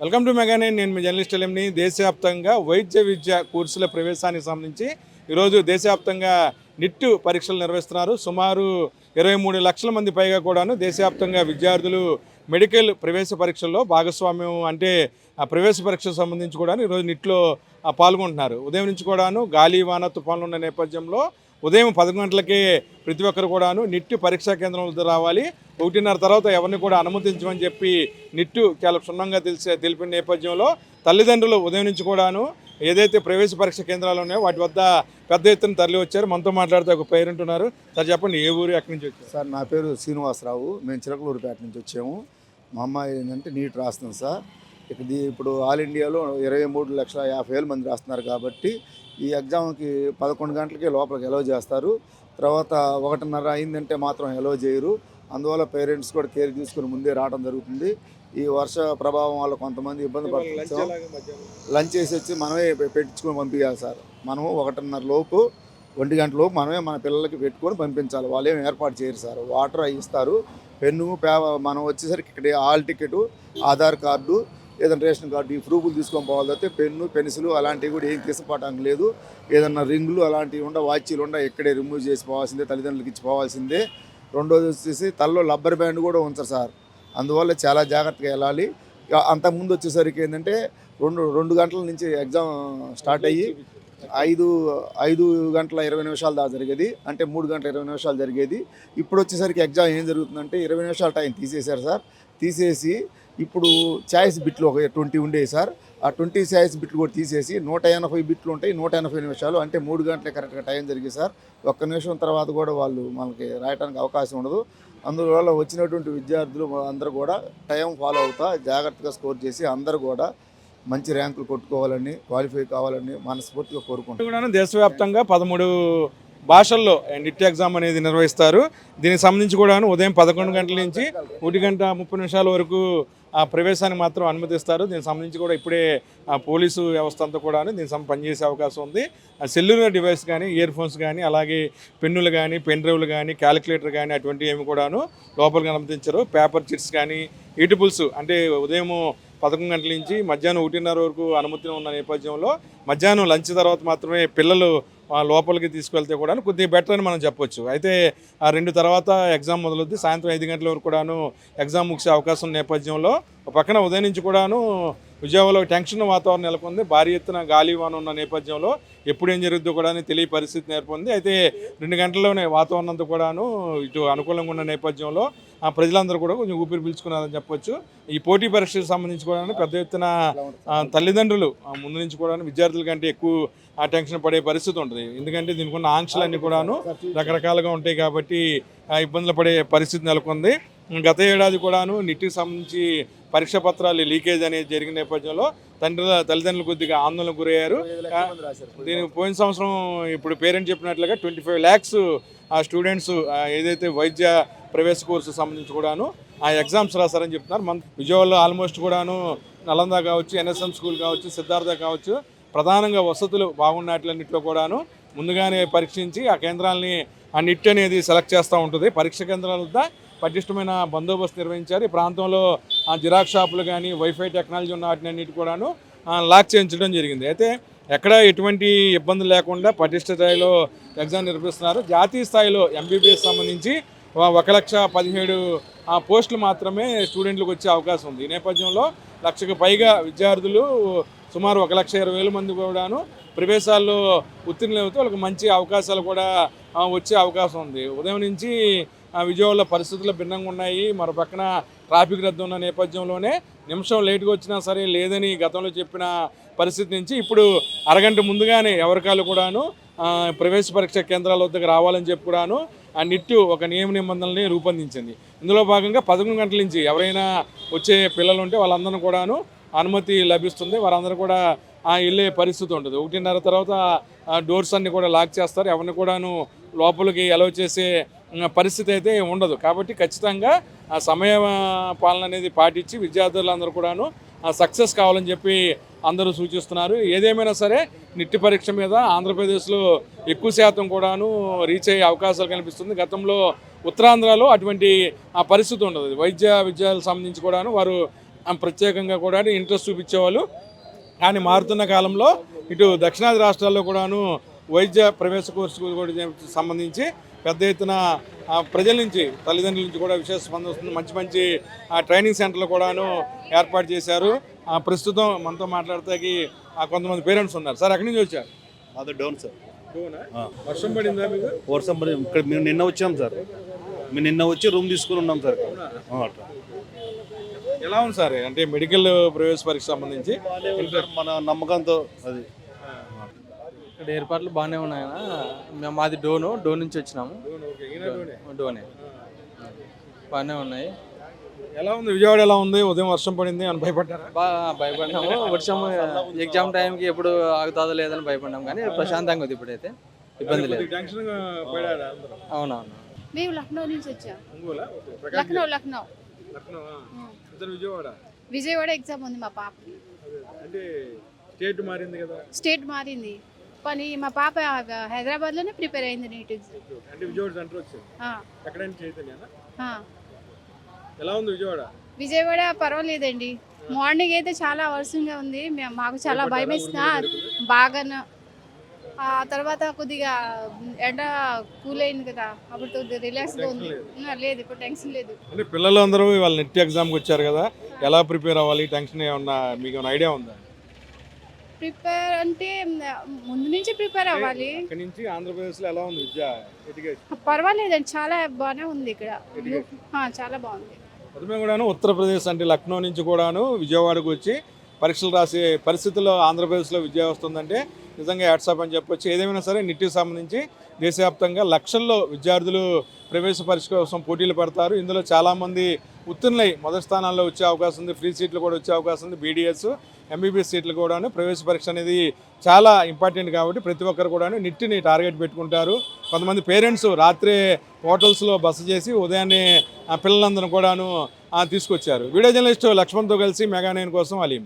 Welcome to మెగానే నేను మీ journalist ఎలింని దేశవ్యాప్తంగా వైద్య విద్య కోర్సుల ప్రవేశానికి సంబంధించి ఈరోజు దేశవ్యాప్తంగా నిట్టు పరీక్షలు నిర్వహిస్తున్నారు. సుమారు ఇరవై మూడు లక్షల మంది పైగా కూడాను దేశవ్యాప్తంగా విద్యార్థులు మెడికల్ ప్రవేశ పరీక్షల్లో భాగస్వామ్యం అంటే ఆ ప్రవేశ పరీక్షకు సంబంధించి కూడా ఈరోజు నిట్లో పాల్గొంటున్నారు. ఉదయం నుంచి కూడాను గాలి వాన తుఫాన్లు ఉన్న నేపథ్యంలో ఉదయం పదకొండు గంటలకే ప్రతి ఒక్కరు కూడాను నిట్టు పరీక్షా కేంద్రం రావాలి. ఒకటిన్నర తర్వాత ఎవరిని కూడా అనుమతించమని చెప్పి నిట్టు చాలా క్షుణ్ణంగా తెలిసే తెలిపిన నేపథ్యంలో తల్లిదండ్రులు ఉదయం నుంచి కూడాను ఏదైతే ప్రవేశ పరీక్ష కేంద్రాలు ఉన్నాయో వాటి వద్ద పెద్ద ఎత్తున తరలి వచ్చారు. మనతో మాట్లాడితే ఒక పేరెంట్ ఉన్నారు సార్ చెప్పండి ఏ ఊరు ఎక్కడి నుంచి వచ్చారు? సార్ నా పేరు శ్రీనివాసరావు. మేము చిలకలూరుపేట నుంచి వచ్చాము. మా అమ్మాయి ఏంటంటే నీట్ రాస్తున్నాం సార్. ఇక దీ ఇప్పుడు ఆల్ ఇండియాలో ఇరవై మూడు లక్షల యాభై వేల మంది రాస్తున్నారు కాబట్టి ఈ ఎగ్జామ్కి పదకొండు గంటలకే లోపలికి ఎలవ్ చేస్తారు. తర్వాత ఒకటిన్నర అయిందంటే మాత్రం ఎలవ్ చేయరు. అందువల్ల పేరెంట్స్ కూడా కేర్ తీసుకుని ముందే రావడం జరుగుతుంది. ఈ వర్ష ప్రభావం వల్ల కొంతమంది ఇబ్బంది పడుతున్నాం లంచ్ చేసి వచ్చి మనమే పెట్టించుకొని పంపించాలి సార్. మనము ఒకటిన్నర లోపు ఒంటి గంట లోపు మనమే మన పిల్లలకి పెట్టుకొని పంపించాలి. వాళ్ళు ఏం ఏర్పాటు చేయరు సార్. వాటర్ ఇస్తారు. పెన్ను పే మనం వచ్చేసరికి ఇక్కడ హాల్ టికెట్ ఆధార్ కార్డు ఏదైనా రేషన్ కార్డు ఈ ప్రూఫ్లు తీసుకొని పోవాలి తప్పితే పెన్ను పెన్సిల్ అలాంటివి కూడా ఏం తీసుకుపోవడానికి లేదు. ఏదన్నా రింగులు అలాంటివి ఉండ వాచీలు ఉండ ఇక్కడే రిమూవ్ చేసి పోవాల్సిందే తల్లిదండ్రులకి ఇచ్చి పోవాల్సిందే. రెండోది వచ్చేసి తలలో రబ్బర్ బ్యాండ్ కూడా ఉంచరు సార్ అందువల్ల చాలా జాగ్రత్తగా వెళ్ళాలి. అంతకుముందు వచ్చేసరికి ఏంటంటే రెండు రెండు గంటల నుంచి ఎగ్జామ్ స్టార్ట్ అయ్యి ఐదు ఐదు గంటల ఇరవై నిమిషాలు దాకా జరిగేది. అంటే మూడు గంటల ఇరవై నిమిషాలు జరిగేది. ఇప్పుడు వచ్చేసరికి ఎగ్జామ్ ఏం జరుగుతుందంటే ఇరవై నిమిషాల టైం తీసేశారు సార్. తీసేసి ఇప్పుడు ఛాయిస్ బిట్లు ఒక ట్వంటీ ఉండేవి సార్. ఆ ట్వంటీ ఛాయిస్ బిట్లు కూడా తీసేసి నూట ఎనభై బిట్లు ఉంటాయి నూట ఎనభై నిమిషాలు. అంటే మూడు గంటలే కరెక్ట్గా టైం జరిగింది సార్. ఒక్క నిమిషం తర్వాత కూడా వాళ్ళు మనకి రాయడానికి అవకాశం ఉండదు. అందువల్ల వచ్చినటువంటి విద్యార్థులు అందరూ కూడా టైం ఫాలో అవుతా జాగ్రత్తగా స్కోర్ చేసి అందరూ కూడా మంచి ర్యాంకులు కొట్టుకోవాలని క్వాలిఫై కావాలని మనస్ఫూర్తిగా కోరుకుంటున్నాను దేశవ్యాప్తంగా పదమూడు భాషల్లో నిట్ ఎగ్జామ్ అనేది నిర్వహిస్తారు. దీనికి సంబంధించి కూడా ఉదయం పదకొండు గంటల నుంచి ఒకటి గంట ముప్పై నిమిషాల వరకు ఆ ప్రవేశానికి మాత్రం అనుమతిస్తారు. దీనికి సంబంధించి కూడా ఇప్పుడే పోలీసు వ్యవస్థ అంతా కూడాను దీనికి సంబంధించి పనిచేసే అవకాశం ఉంది. ఆ సెల్యులర్ డివైస్ కానీ ఇయర్ ఫోన్స్ కానీ అలాగే పెన్నులు కానీ పెన్ డ్రైవ్లు కానీ క్యాలిక్యులేటర్ కానీ అటువంటివి ఏమి కూడాను లోపలికి అనుమతించరు. పేపర్ చిట్స్ కానీ ఈటిపుల్స్ అంటే ఉదయం పదకొండు గంటల నుంచి మధ్యాహ్నం ఒకటిన్నర వరకు అనుమతి ఉన్న నేపథ్యంలో మధ్యాహ్నం లంచ్ తర్వాత మాత్రమే పిల్లలు లోపలికి తీసుకెళ్తే కూడా కొద్దిగా బెటర్ అని మనం చెప్పొచ్చు. అయితే ఆ రెండు తర్వాత ఎగ్జామ్ మొదలవుద్ది సాయంత్రం ఐదు గంటల వరకు కూడాను ఎగ్జామ్ ముగిసే అవకాశం నేపథ్యంలో పక్కన ఉదయం నుంచి కూడాను విజయవాడలో టెన్షన్ వాతావరణం నెలకొంది. భారీ ఎత్తున గాలి వాన ఉన్న నేపథ్యంలో ఎప్పుడు ఏం జరుగుద్దో కూడా తెలియ పరిస్థితి నెలకొంది. అయితే రెండు గంటల్లోనే వాతావరణం అంతా కూడాను ఇటు అనుకూలంగా ఉన్న నేపథ్యంలో ఆ ప్రజలందరూ కూడా కొంచెం ఊపిరి పీల్చుకున్నారని చెప్పొచ్చు. ఈ పోటీ పరీక్షలకు సంబంధించి కూడా పెద్ద ఎత్తున తల్లిదండ్రులు ముందు నుంచి కూడా విద్యార్థుల కంటే ఎక్కువ ఆ టెన్షన్ పడే పరిస్థితి ఉంటుంది. ఎందుకంటే దీనికి ఉన్న ఆంక్షలన్నీ కూడాను రకరకాలుగా ఉంటాయి కాబట్టి ఇబ్బందులు పడే పరిస్థితి నెలకొంది. గత ఏడాది కూడాను నిట్టికి సంబంధించి పరీక్ష పత్రాలు లీకేజ్ అనేది జరిగిన నేపథ్యంలో తండ్రుల తల్లిదండ్రులు కొద్దిగా ఆందోళనకు గురయ్యారు. దీనికి పోయిన సంవత్సరం ఇప్పుడు పేరెంట్ చెప్పినట్లుగా ట్వంటీ ఫైవ్ ల్యాక్స్ ఆ స్టూడెంట్స్ ఏదైతే వైద్య ప్రవేశ కోర్సు సంబంధించి కూడాను ఆ ఎగ్జామ్స్ రాస్తారని చెప్తున్నారు. మన విజయవాడలో ఆల్మోస్ట్ కూడాను నలంద కావచ్చు ఎన్ఎస్ఎం స్కూల్ కావచ్చు సిద్ధార్థ కావచ్చు ప్రధానంగా వసతులు బాగున్నట్లన్నింటిలో కూడాను ముందుగానే పరీక్షించి ఆ కేంద్రాలని ఆ నిట్ అనేది సెలెక్ట్ చేస్తూ ఉంటుంది. పరీక్ష కేంద్రాల వద్ద పటిష్టమైన బందోబస్తు నిర్వహించారు. ఈ ప్రాంతంలో జిరాక్స్ షాపులు కానీ వైఫై టెక్నాలజీ ఉన్న వాటిని అన్నిటి కూడాను లాక్ చేయించడం జరిగింది. అయితే ఎక్కడ ఎటువంటి ఇబ్బందులు లేకుండా పటిష్ట స్థాయిలో ఎగ్జామ్ నిర్వహిస్తున్నారు. జాతీయ స్థాయిలో ఎంబీబీఎస్ సంబంధించి ఒక- లక్ష పదిహేడు పోస్టులు మాత్రమే స్టూడెంట్లకు వచ్చే అవకాశం ఉంది. ఈ నేపథ్యంలో లక్షకు పైగా విద్యార్థులు సుమారు ఒక లక్ష ఇరవై వేల మంది కూడాను ప్రవేశాల్లో ఉత్తీర్ణులవుతూ వాళ్ళకి మంచి అవకాశాలు కూడా వచ్చే అవకాశం ఉంది. ఉదయం నుంచి విజయవాడలో పరిస్థితులు భిన్నంగా ఉన్నాయి. మరో పక్కన ట్రాఫిక్ రద్దు ఉన్న నేపథ్యంలోనే నిమిషం లేట్గా వచ్చినా సరే లేదని గతంలో చెప్పిన పరిస్థితి నుంచి ఇప్పుడు అరగంట ముందుగానే ఎవరికాలు కూడాను ప్రవేశ పరీక్ష కేంద్రాల వద్దకు రావాలని చెప్పి కూడాను ఆ నిట్టు ఒక నియమ నిబంధనల్ని రూపొందించింది. ఇందులో భాగంగా పదకొండు గంటల నుంచి ఎవరైనా వచ్చే పిల్లలు ఉంటే వాళ్ళందరూ కూడాను అనుమతి లభిస్తుంది. వారందరూ కూడా ఆ వెళ్ళే పరిస్థితి ఉంటుంది. ఒకటిన్నర తర్వాత డోర్స్ అన్ని కూడా లాక్ చేస్తారు. ఎవరిని కూడాను లోపలికి అలౌ చేసే పరిస్థితి అయితే ఉండదు. కాబట్టి ఖచ్చితంగా ఆ సమయ పాలన అనేది పాటించి విద్యార్థులందరూ కూడాను సక్సెస్ కావాలని చెప్పి అందరూ సూచిస్తున్నారు. ఏదేమైనా సరే నిట్టి పరీక్ష మీద ఆంధ్రప్రదేశ్లో ఎక్కువ శాతం కూడాను రీచ్ అయ్యే అవకాశాలు కనిపిస్తుంది. గతంలో ఉత్తరాంధ్రలో అటువంటి ఆ పరిస్థితి ఉండదు. వైద్య విద్యాలకు సంబంధించి కూడాను వారు ప్రత్యేకంగా కూడా ఇంట్రెస్ట్ చూపించేవాళ్ళు. కానీ మారుతున్న కాలంలో ఇటు దక్షిణాది రాష్ట్రాల్లో కూడాను వైద్య ప్రవేశ కోర్సు సంబంధించి పెద్ద ఎత్తున ఆ, ప్రజల నుంచి తల్లిదండ్రుల నుంచి కూడా విశేష స్పందన వస్తుంది. మంచి మంచి ఆ, ట్రైనింగ్ సెంటర్లు కూడాను ఏర్పాటు చేశారు. ఆ, ప్రస్తుతం మనతో మాట్లాడతాకి ఆ, కొంతమంది పేరెంట్స్ ఉన్నారు. సార్ ఎక్కడి నుంచి వచ్చారు? అది డౌన్ సార్. వర్షం పడిందా మీకు? వర్షం పడి ఇక్కడ మేము నిన్న వచ్చాం సార్. మేము నిన్న వచ్చి రూమ్ తీసుకుని ఉన్నాం సార్. ఎలా ఉంది సార్? అంటే మెడికల్ ప్రవేశ పరీక్ష సంబంధించి? మన నమ్మకంతో అది. ఇక్కడ ఏర్పాట్లు బాగానే ఉన్నాయి అన్న. మేము మాది డోను డోన్ నుంచి వచ్చినాము. డోనే బాగానే ఉన్నాయి. ఎలా ఉంది? విజయవాడ ఎలా ఉంది? ఉదయం వర్షం పడింది అని భయపడ్డారా? బాగా భయపడినాము వర్షం ఎగ్జామ్ టైంకి ఎప్పుడు ఆగుతుందో లేదని భయపడ్డాం కానీ ప్రశాంతంగా ఉంది ఇప్పుడైతే. ఇబ్బంది లేదు. అవునవును. మేము లక్నో నుంచి వచ్చాం. లక్నో లక్నో. విజయవాడ? విజయవాడ ఎగ్జామ్ ఉంది మా పాపకి. అదే. అంటే స్టేట్ మారింది కదా? స్టేట్ మారింది. కానీ మా పాప హైదరాబాద్లోనే ప్రిపేర్ అయింది నీట్. ఎలా ఉంది విజయవాడ? విజయవాడ పర్వాలేదండి. మార్నింగ్ అయితే చాలా వర్షంగా ఉంది. మాకు చాలా భయం వేసిన బాగా ఆ తర్వాత కొద్దిగా ఎండ కూల్ అయింది కదా అప్పుడు రిలాక్స్గా ఉంది. లేదు ఇప్పుడు టెన్షన్ లేదు. అంటే పిల్లలు అందరూ వాళ్ళ నెట్ ఎగ్జామ్కి వచ్చారు కదా ఎలా ప్రిపేర్ అవ్వాలి? టెన్షన్ ఏమన్నా మీకు ఏమైనా ఐడియా ఉందా? ప్రిపేర్ అంటే ముందు నుంచి ప్రిపేర్ అవ్వాలి. ఇక్కడ నుంచి ఆంధ్రప్రదేశ్లో ఎలా ఉంది విద్య ఎడ్యుకేషన్? పర్వాలేదండి చాలా బాగానే ఉంది ఇక్కడ. ఆ, చాలా బాగుంది. కూడాను ఉత్తరప్రదేశ్ అంటే లక్నో నుంచి కూడాను విజయవాడకు వచ్చి పరీక్షలు రాసే పరిస్థితుల్లో ఆంధ్రప్రదేశ్లో విద్యా వస్తుందంటే నిజంగా యాట్సాప్ అని చెప్పొచ్చు. ఏదేమైనా సరే నిట్టికి సంబంధించి దేశవ్యాప్తంగా లక్షల్లో విద్యార్థులు ప్రవేశ పరీక్ష కోసం పోటీలు పడతారు. ఇందులో చాలామంది ఉత్తీర్ణులై మొదటి స్థానాల్లో వచ్చే అవకాశం ఉంది. ఫ్రీ సీట్లు కూడా వచ్చే అవకాశం ఉంది. బీడీఎస్ ఎంబీబీఎస్ సీట్లు కూడాను ప్రవేశ పరీక్ష అనేది చాలా ఇంపార్టెంట్ కాబట్టి ప్రతి ఒక్కరు కూడాను నిట్టిని టార్గెట్ పెట్టుకుంటారు. కొంతమంది పేరెంట్స్ రాత్రే హోటల్స్లో బస చేసి ఉదయాన్నే పిల్లలందరూ కూడాను తీసుకొచ్చారు. వీడియో జర్నలిస్టు లక్ష్మణ్తో కలిసి మెగానైన్ కోసం అలీం.